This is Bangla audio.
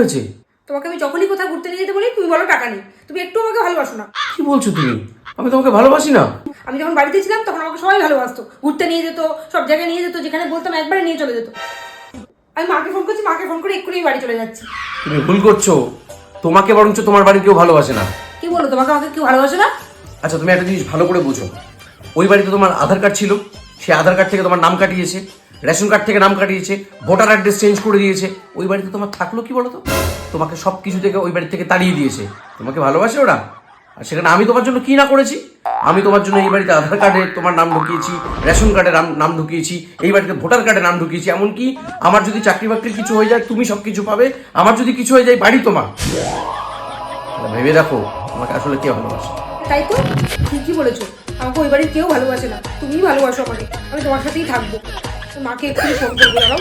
হয়েছে? তোমাকে আমি যখনই কোথাও ঘুরতে নিয়ে যেতে বলি তুমি বলো টাকা নেই। তুমি একটু আমাকে ভালোবাসো না। কি বলছো তুমি? আমি তোমাকে ভালোবাসি না। আমি যখন বাড়িতে ছিলাম তখন আমাকে সবাই ভালোবাসতো। ঘুরতে নিয়ে যেত সব জায়গায় নিয়ে যেত যেখানে বলতাম একবারে নিয়ে চলে যেত। আমি মাকে ফোন করছি মাকে ফোন করে এক্ষুনি বাড়ি চলে যাচ্ছি। তুমি ভুল করছ। তোমাকে বরঞ্চ তোমার বাড়ির কেউ ভালোবাসে না। কি বলো তোমাকে আমাকে কেউ ভালোবাসে না? আচ্ছা তুমি একটা জিনিস ভালো করে বুঝো। ওই বাড়িতে তোমার আধার কার্ড ছিল সেই আধার কার্ড থেকে তোমার নাম কাটিয়েছে। রেশন কার্ড থেকে নাম কাটিয়েছে, ভোটার অ্যাড্রেস চেঞ্জ করে দিয়েছে। ওই বাড়িতে তোমার থাকল কি বলো তো তোমাকে সব কিছু থেকে ওই বাড়ি থেকে তাড়িয়ে দিয়েছে। তোমাকে ভালোবাসে ওরা? আর সেখানে আমি তোমার জন্য কি না করেছি? আমি তোমার জন্য এই বাড়িতে আধার কার্ডে তোমার নাম ঢুকিয়েছি, রেশন কার্ডে নাম ঢুকিয়েছি, এই বাড়িতে ভোটার কার্ডে নাম ঢুকিয়েছি। এমনকি আমার যদি চাকরি বাকরির কিছু হয়ে যায়, তুমি সব কিছু পাবে। আমার যদি কিছু হয়ে যায়, বাড়ি তোমার। ভেবে দেখো আমাকে আসলে কে ভালোবাসে? তাই তো? ঠিকই বলেছ। আমাকে ওই বাড়ির কেউ ভালোবাসে না। তুমিই ভালোবাসো আমাকে। আমি তোমার সাথেই থাকব। মাকে একটু ফোন করে দাঁড়াও